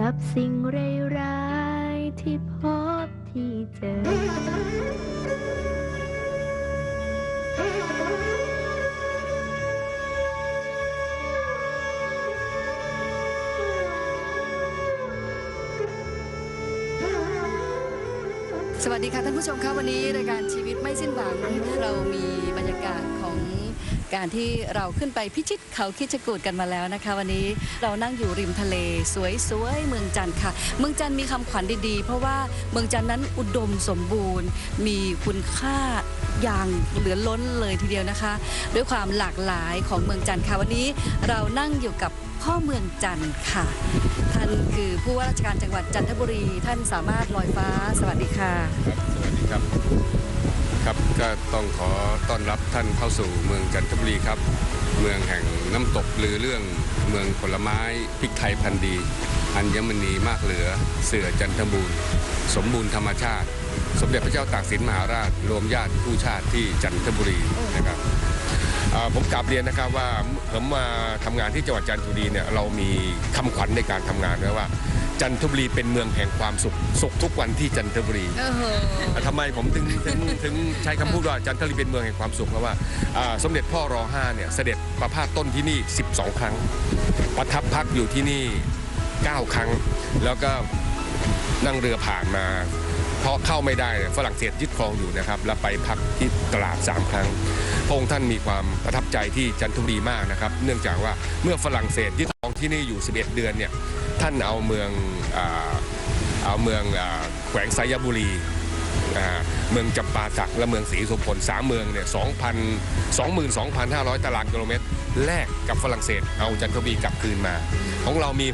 กับสิ่งร้ายๆที่พบที่เจอ สวัสดีค่ะท่านผู้ชมคะวันนี้รายการชีวิตไม่สิ้นหวังเรามีบรรยากาศของ การที่เราขึ้นไปพิชิตเขาคิดจกูดกันมาแล้วนะคะ วันนี้เรานั่งอยู่ริมทะเล สวยๆเมืองจันทร์ค่ะ เมืองจันทร์มีคำขวัญดีๆ เพราะว่าเมืองจันทร์นั้นอุดมสมบูรณ์ มีคุณค่าอย่างเหลือล้นเลยทีเดียวนะคะ ด้วยความหลากหลายของเมืองจันทร์ค่ะวันนี้เรานั่งอยู่กับ พ่อเมืองจันทร์ค่ะ ท่านคือผู้ว่าราชการจังหวัดจันทบุรี ท่านสามารถลอยฟ้าสวัสดีค่ะ ครับสวัสดีครับครับก็ต้องขอต้อนรับท่านเข้าสู่เมืองจันทบุรีครับ เมืองแห่งน้ำตกลือเรื่องเมืองผลไม้พริกไทยพันธุ์ดีอัญมณีมากเหลือเสือจันทบูรณ์สมบูรณ์ธรรมชาติ สมเด็จพระเจ้าตากสินมหาราช รวมญาติผู้ชาติที่จันทบุรีนะครับ ผมกลับเรียนนะครับว่าผมมาทำงานที่จังหวัดจันทบุรีเนี่ยเรามีคำขวัญในการทำงานนะว่า จันทบุรีเป็นเมืองแห่งความสุขสุขทุกวันที่จันทบุรีเอออะทำไมผมถึงถึงถึงใช้คำพูดว่าจันทบุรีเป็นเมืองแห่งความสุขเพราะว่าอ่าสมเด็จพ่อรอห้าเนี่ยเสด็จประพาสต้นที่นี่ 12 ครั้ง ประทับพักอยู่ที่นี่ 9 ครั้ง แล้วก็นั่งเรือผ่านมา เพราะเข้าไม่ได้เนี่ยฝรั่งเศสยึดครองอยู่นะครับแล้วไปพักที่ตลาด 3 ครั้งพระองค์ท่านมีความประทับใจที่จันทบุรีมากนะครับ เนื่องจากว่าเมื่อฝรั่งเศสยึดครองที่นี่อยู่ 11 เดือนเนี่ยท่านเอาเมืองอเอาเมืองอแขวงไซยบุรีเมืองจำปาสักและเมืองศรีโสพลสามเมืองเนี่ย2,000 22,500 ตารางกิโลเมตร แลกกับฝรั่งเศส เอาจันทบุรีกลับคืนมา ของเรามี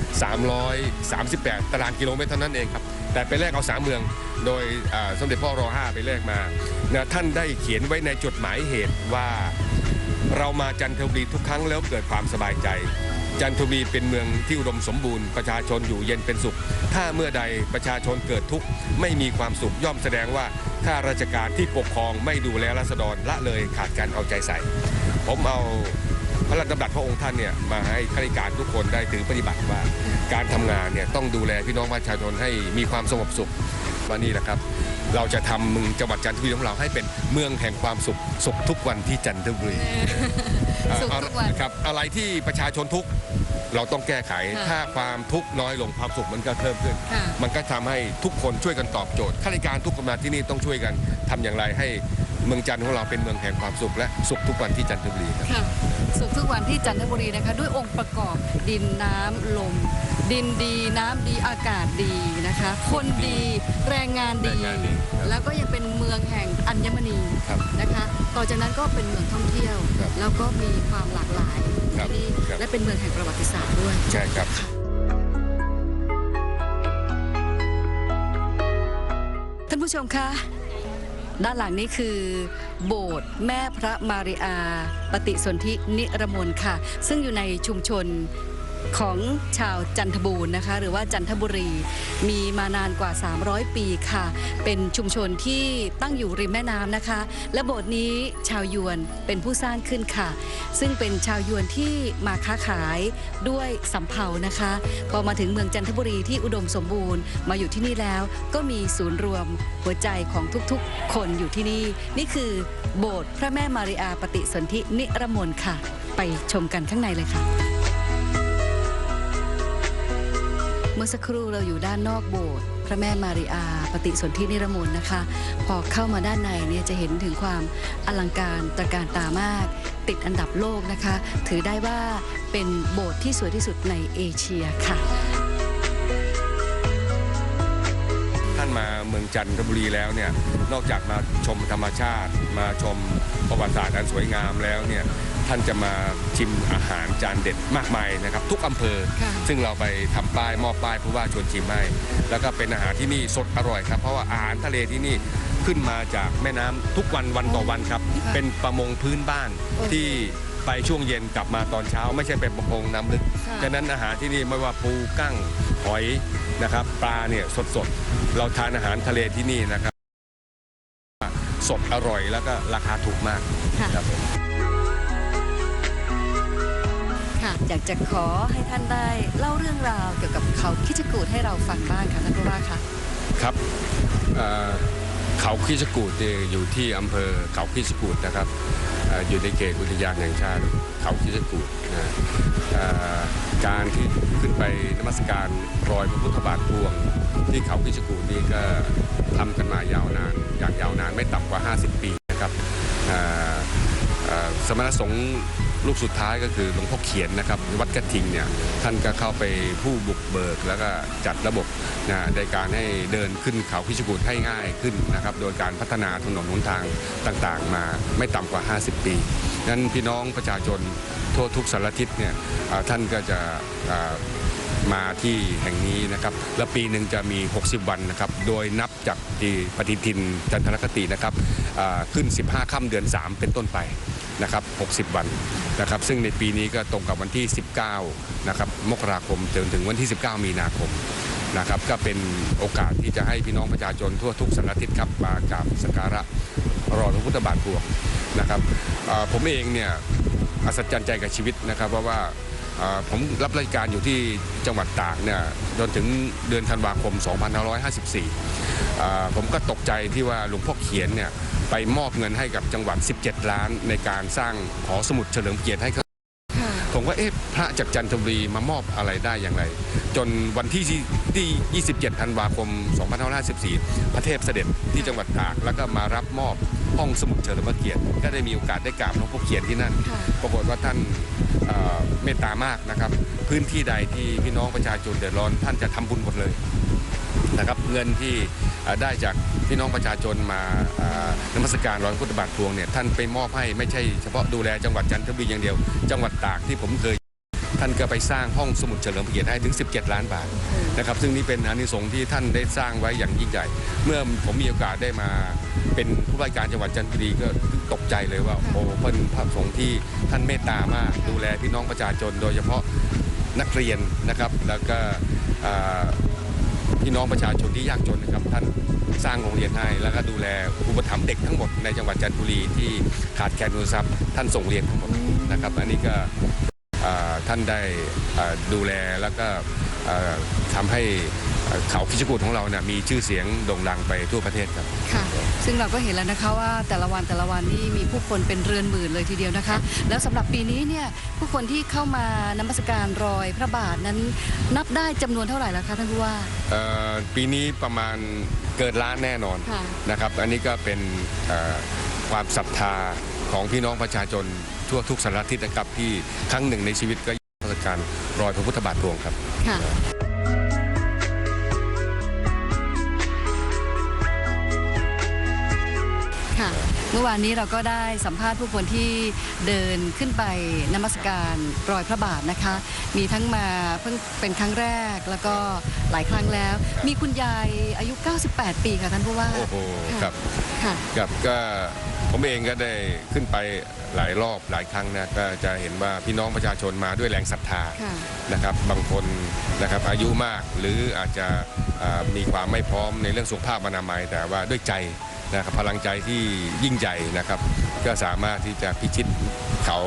6,338 ตารางกิโลเมตรเท่านั้นเองครับ แต่ไปแลกเอาสามเมือง โดยสมเด็จพ่อรอ5ไปแลกมานะท่านได้เขียนไว้ในจดหมายเหตุว่าเรามาจันทบุรีทุกครั้งแล้วเกิดความสบายใจ จันทบุรีเป็นเมืองที่อุดมสมบูรณ์ประชาชนอยู่เย็นเป็นสุข ถ้าเมื่อใดประชาชนเกิดทุกข์ไม่มีความสุขย่อมแสดงว่าข้าราชการที่ปกครองไม่ดูแลราษฎรละเลยขาดการเอาใจใส่ ผมเอา พระราชดำรัสพระองค์ท่านเนี่ยมาให้ข้าราชการทุกคนได้ถือปฏิบัติว่า การทำงานเนี่ยต้องดูแลพี่น้องประชาชนให้มีความสงบสุขวันนี้แหละครับ เราจะทำเมืองจังหวัดจันทบุรีของเราให้เป็นเมืองแห่งความสุขสุขทุกวันที่จันทบุรีสุขทุกวันครับอะไรที่ประชาชนทุกข์ เราต้องแก้ไขค่ะถ้าความทุกข์น้อยลงความสุขมันก็เพิ่มขึ้นค่ะมันก็ทำให้ทุกคนช่วยกันตอบโจทย์ข้าราชการทุกคนมาที่นี่ต้องช่วยกันทำอย่างไรให้เมืองจันทร์ของเราเป็นเมืองแห่งความสุขและสุขทุกวันที่จันทบุรีครับค่ะสุขทุกวันที่จันทบุรีนะคะ ด้วยองค์ประกอบดินน้ำลม ดินดีน้ำดีอากาศดีนะคะ คนดีแรงงานดีแรงงานดีครับแล้วก็ยังเป็นเมืองแห่งอัญมณีครับนะคะ ต่อจากนั้นก็เป็นเมืองท่องเที่ยวครับแล้วก็มีความหลากหลายครับที่นี่ครับและเป็นเมืองแห่งประวัติศาสตร์ด้วยใช่ครับท่านผู้ชมคะด้านหลังนี้คือโบสถ์แม่พระมาริอา ปฏิสนธินิรมนค่ะ ซึ่งอยู่ในชุมชน ของชาวจันทบูรณ์นะคะ หรือว่าจันทบุรีมีมานานกว่า 300 ปีค่ะ เป็นชุมชนที่ตั้งอยู่ริมแม่น้ำนะคะ และโบสถ์นี้ชาวยวนเป็นผู้สร้างขึ้นค่ะ ซึ่งเป็นชาวยวนที่มาค้าขายด้วยสำเภานะคะ พอมาถึงเมืองจันทบุรีที่อุดมสมบูรณ์มาอยู่ที่นี่แล้ว ก็มีศูนย์รวมหัวใจของทุกๆ คนอยู่ที่นี่ นี่คือโบสถ์พระแม่มาริอาปฏิสนธินิรมนค่ะ ไปชมกันข้างในเลยค่ะ เมื่อสักครู่เราอยู่ด้านนอกโบสถ์พระแม่มาริอาปฏิสนธินิรมนนะคะ พอเข้ามาด้านในเนี่ยจะเห็นถึงความอลังการตระการตามาก ติดอันดับโลกนะคะ ถือได้ว่าเป็นโบสถ์ที่สวยที่สุดในเอเชียค่ะ ท่านมาเมืองจันทบุรีแล้วเนี่ยนอกจากมาชมธรรมชาติ มาชมประวัติศาสตร์อันสวยงามแล้วเนี่ย ท่านจะมาชิมอาหารจานเด็ดมากมายนะครับ ทุกอำเภอค่ะซึ่งเราไปทำป้ายมอบป้ายผู้ว่าชวนชิมให้แล้วก็เป็นอาหารที่นี่สดอร่อยครับ เพราะว่าอาหารทะเลที่นี่ขึ้นมาจากแม่น้ำทุกวันวันต่อวันครับค่ะเป็นประมงพื้นบ้านโอ้โหที่ไปช่วงเย็นกลับมาตอนเช้า ไม่ใช่เป็นประมงน้ำลึกค่ะฉะนั้นอาหารที่นี่ไม่ว่าปูกั้งหอยนะครับปลาเนี่ยสดๆ เราทานอาหารทะเลที่นี่นะครับ สดอร่อยแล้วก็ราคาถูกมากค่ะครับ อยากจะขอให้ท่านได้เล่าเรื่องราวเกี่ยวกับเขาคิดจกูดให้เราฟังบ้างค่ะท่านผู้ว่าคะครับเขาคิชกูดอยู่ที่อำเภอเขาคิชกูดนะครับออยู่ในเขตอุทยานแห่งชาติเขาคิชกูดนะการที่ขึ้นไปนมัสการรอยพระพุทธบาทพวง ที่เขาคิชกูดนี่ก็ทำกันมายาวนานอย่างยาวนานไม่ต่ำกว่า 50 ปีนะครับ สมณสงฆ์รูปสุดท้ายก็คือหลวงพ่อเขียนนะครับวัดกระทิงเนี่ยท่านก็เข้าไปผู้บุกเบิก แล้วก็จัดระบบนะในการให้เดินขึ้นเขาพิชกูดให้ง่ายขึ้นนะครับโดยการพัฒนาถนนหนทางต่างๆ มาไม่ต่ำกว่า 50 ปีนั้นพี่น้องประชาชนทั่วทุกสารทิศเนี่ยท่านก็จะมาที่แห่งนี้นะครับ และปีหนึ่งจะมี 60 วันนะครับ โดยนับจากปฏิทินจันทรคตินะครับขึ้น 15 ค่ำเดือน 3 เป็นต้นไป นะครับ60 วันนะครับ ซึ่งในปีนี้ก็ตรงกับวันที่ 19 นะครับ มกราคมจนถึงวันที่ 19 มีนาคมนะครับ ก็เป็นโอกาสที่จะให้พี่น้องประชาชนทั่วทุกสารทิศครับมากราบสักการะรอพระพุทธบาทพวงนะครับผมเองเนี่ยอัศจรรย์ใจกับชีวิตนะครับเพราะว่า ผมรับราชการอยู่ที่จังหวัดตากเนี่ยจนถึงเดือนธันวาคม 2554อ่าผมก็ตกใจที่ว่าหลวงพ่อเขียนเนี่ยไปมอบเงินให้กับจังหวัด 17 ล้าน ในการสร้างหอสมุดเฉลิมเกียรติให้เขาผมว่าเอ๊ะพระจากจันทบุรีมามอบอะไรได้อย่างไร จนวันที่ที่ 27 ธันวาคม 2554 พระเทพเสด็จที่จังหวัดตากแล้วก็มารับมอบ ห้องสมุดเฉลิมพระเกียรติก็ได้มีโอกาสได้กราบหลวงพ่อเขียนที่นั่นค่ะปรากฏว่าท่านเอ่อเมตตามากนะครับ พื้นที่ใดที่พี่น้องประชาชนเดือดร้อนท่านจะทำบุญหมดเลยนะครับเงินที่เอ่อได้จากพี่น้องประชาชนมาเอ่อนมัสการร้อยพุทธบาทพวงเนี่ยท่านไปมอบให้ไม่ใช่เฉพาะดูแลจังหวัดจันทบุรีอย่างเดียว จังหวัดตากที่ผมเคย ท่านก็ไปสร้างห้องสมุดเฉลิมพระเกียรติให้ถึง 17 ล้านบาทนะครับซึ่งนี่เป็นอานิสงส์ที่ท่านได้สร้างไว้อย่างยิ่งใหญ่ เมื่อผมมีโอกาสได้มาเป็นผู้ว่าการจังหวัดจันทบุรีก็ตกใจเลยว่าโอ้เป็นพระสงฆ์ที่ท่านเมตตามาก ดูแลพี่น้องประชาชนโดยเฉพาะนักเรียนนะครับ แล้วก็พี่น้องประชาชนที่ยากจนนะครับท่านสร้างโรงเรียนให้ แล้วก็ดูแลอุปถัมภ์เด็กทั้งหมดในจังหวัดจันทบุรีที่ขาดแคลนทุนทรัพย์ท่านส่งเรียนทั้งหมดนะครับ อันนี้ก็ ท่านได้อ่าดูแลแล้วก็อ่าทำให้อ่าเขาคิชกูดของเราเนี่ยมีชื่อเสียงโด่งดังไปทั่วประเทศครับค่ะ ซึ่งเราก็เห็นแล้วนะคะว่าแต่ละวันแต่ละวันนี่มีผู้คนเป็นเรือนหมื่นเลยทีเดียวนะคะ แล้วสำหรับปีนี้เนี่ยผู้คนที่เข้ามานมัสการรอยพระบาทนั้นนับได้จำนวนเท่าไหร่แล้วคะท่านผู้ว่าเอ่อปีนี้ประมาณเกิดล้านแน่นอนค่ะนะครับ อันนี้ก็เป็นเอ่อ ความศรัทธาของพี่น้องประชาชนทั่วทุกสารทิศนะครับที่ครั้งหนึ่งในชีวิตก็เทศกาลรอยพระพุทธบาทพวงครับค่ะค่ะเมื่อวานนี้เราก็ได้สัมภาษณ์ผู้คนที่เดินขึ้นไปนมัสการรอยพระบาทนะคะ มีทั้งมาเพิ่งเป็นครั้งแรกแล้วก็หลายครั้งแล้ว มีคุณยายอายุ 98 ปีค่ะท่านผู้ว่า โอ้โหค่ะครับค่ะครับก็ ผมเองก็ได้ขึ้นไปหลายรอบหลายครั้งนะก็จะเห็นว่าพี่น้องประชาชนมาด้วยแรงศรัทธาค่ะนะครับบางคนนะครับอายุมากหรืออาจจะอ่ามีความไม่พร้อมในเรื่องสุขภาพอนามัย แต่ว่าด้วยใจนะครับพลังใจที่ยิ่งใหญ่นะครับ ก็สามารถที่จะพิชิตเขา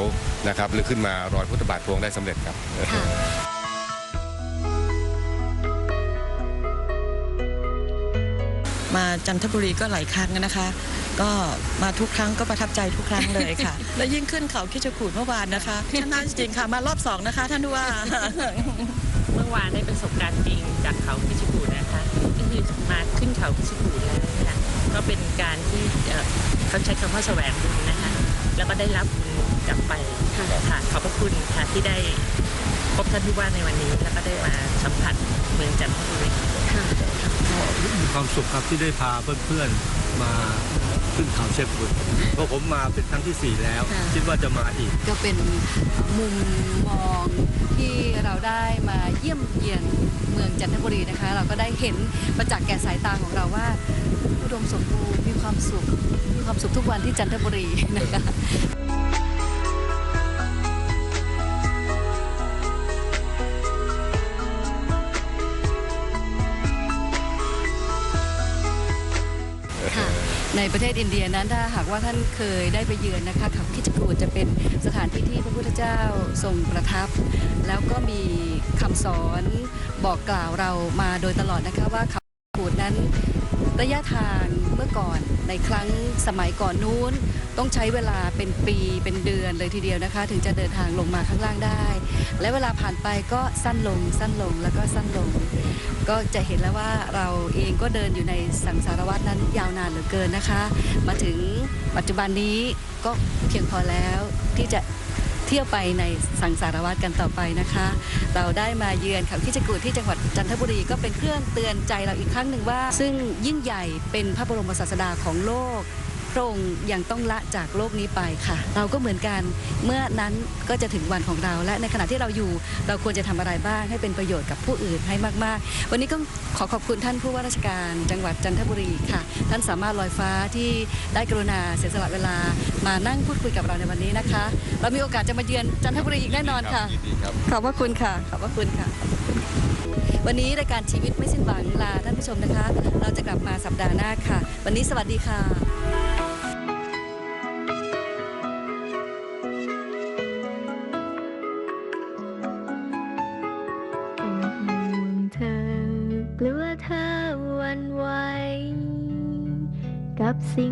นะครับหรือขึ้นมารอยพุทธบาทพวงได้สำเร็จครับ ค่ะ มาจันทบุรีก็หลายครั้งนะคะ ก็มาทุกครั้งก็ประทับใจทุกครั้งเลยค่ะ และยิ่งขึ้นเขาคิชกูดเมื่อวานนะคะท่านน่าจริงค่ะมารอบสองนะคะ ท่านผู้ว่าเมื่อวานได้ประสบการณ์จริงจากเขาพิชิกูนะคะก็คือมาขึ้นเขาพิชิกูแล้วนะคะก็เป็นการที่เอ่อเขาใช้คำว่าแสวงบุญนะคะ แล้วก็ได้รับบุญกลับไปค่ะค่ะขอบพระคุณค่ะที่ได้ พบท่านผู้ว่าในวันนี้แล้วก็ได้มาสัมผัสเมืองจันทบุรีค่ะมีความสุขครับที่ได้พาเพื่อนๆมาขึ้นเขาเชฟบุญเพราะผมมาเป็นครั้งที่ 4 แล้วค่ะคิดว่าจะมาอีก ก็เป็นมุมมองที่เราได้มาเยี่ยมเยียนเมืองจันทบุรีนะคะ เราก็ได้เห็นประจักษ์แก่สายตาของเราว่าอุดมสมบูรณ์มีความสุขมีความสุขทุกวันที่จันทบุรีนะคะ ในประเทศอินเดียนั้นถ้าหากว่าท่านเคยได้ไปเยือนนะคะเขาคิดจกูดจะเป็นสถานที่ที่พระพุทธเจ้าทรงประทับ แล้วก็มีคำสอนบอกกล่าวเรามาโดยตลอดนะคะว่าเขาขูดนั้นระยะทางเมื่อก่อนในครั้งสมัยก่อนนู้น ต้องใช้เวลาเป็นปีเป็นเดือนเลยทีเดียวนะคะ ถึงจะเดินทางลงมาข้างล่างได้ และเวลาผ่านไปก็สั้นลงสั้นลงแล้วก็สั้นลง ก็จะเห็นแล้วว่าเราเองก็เดินอยู่ในสังสารวัตรนั้นยาวนานเหลือเกินนะคะ มาถึงปัจจุบันนี้ก็เพียงพอแล้วที่จะเที่ยวไปในสังสารวัตรกันต่อไปนะคะ เราได้มาเยือนเขาคิชกูดที่จังหวัดจันทบุรีก็เป็นเครื่องเตือนใจเราอีกครั้งหนึ่งว่า ซึ่งยิ่งใหญ่เป็นพระบรมศาสดาของโลก ระองค์ยังต้องละจากโลกนี้ไปค่ะ เราก็เหมือนกันเมื่อนั้นก็จะถึงวันของเรา และในขณะที่เราอยู่เราควรจะทำอะไรบ้างให้เป็นประโยชน์กับผู้อื่นให้มาก ๆ วันนี้ก็ขอขอบคุณท่านผู้ว่าราชการจังหวัดจันทบุรีค่ะ ท่านสามารถลอยฟ้าที่ได้กรุณาเสียสละเวลามานั่งพูดคุยกับเราในวันนี้นะคะ เรามีโอกาสจะมาเยือนจันทบุรีอีกแน่นอนค่ะยินดีครับขอบพระคุณค่ะขอบพระคุณค่ะ วันนี้รายการชีวิตไม่สิ้นหวังลาท่านผู้ชมนะคะ เราจะกลับมาสัปดาห์หน้าค่ะ วันนี้สวัสดีค่ะ